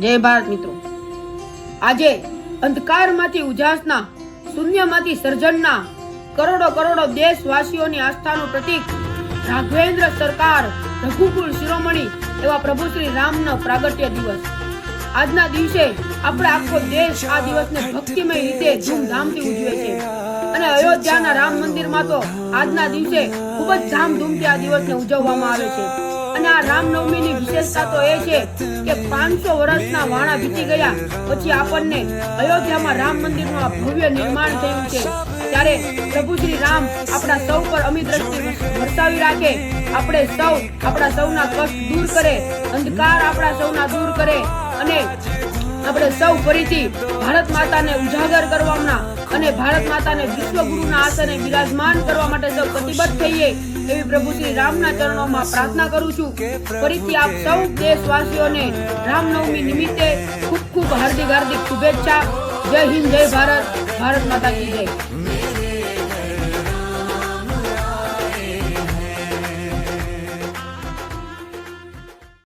જય ભારત મિત્રો. આજે અંધકારમાંથી ઉજાસના, શૂન્યમાંથી સર્જનના, કરોડો કરોડો દેશવાસીઓની આસ્થાનું પ્રતીક રાઘવેન્દ્ર સરકાર રઘુકુલ શિરોમણી એવા પ્રભુ શ્રી રામનો પ્રાગટ્ય દિવસ. આજના દિવસે આપણે આખો દેશ આ દિવસને ભક્તિમય રીતે ધૂમધામથી ઉજવે છે. અને અયોધ્યાના રામ મંદિરમાં તો આજના દિવસે ખૂબ જ ધામધૂમથી આ દિવસને ઉજવવામાં આવે છે. અને આ રામનવમીની વિશેષતા તો એ છે કે પાંચસો વર્ષના વાણા વીતી ગયા. પછી આપણને અયોધ્યામાં રામ મંદિરનું આ ભવ્ય નિર્માણ થયું છે. ત્યારે પ્રભુ શ્રી રામ આપણા સૌ પર અમી દ્રષ્ટિ વરસાવી રાખે. આપણે સૌ આપણા સૌના કષ્ટ દૂર કરે, અંધકાર આપણા સૌના દૂર કરે અને આપણે સૌ ફરીથી ભારત માતાને ઉજાગર કરવાના અને ભારત માતાને વિશ્વગુરુના આસને બિરાજમાન કરવા માટે સૌ કટિબદ્ધ થઈએ. એવી પ્રભુ શ્રી રામના ચરણોમાં પ્રાર્થના કરું છું. ફરીથી આપ સૌ દેશવાસીઓને રામનવમી નિમિત્તે ખૂબ ખૂબ હાર્દિક હાર્દિક શુભેચ્છા. જય હિન્દ, જય ભારત. ભારત માતા કી જય.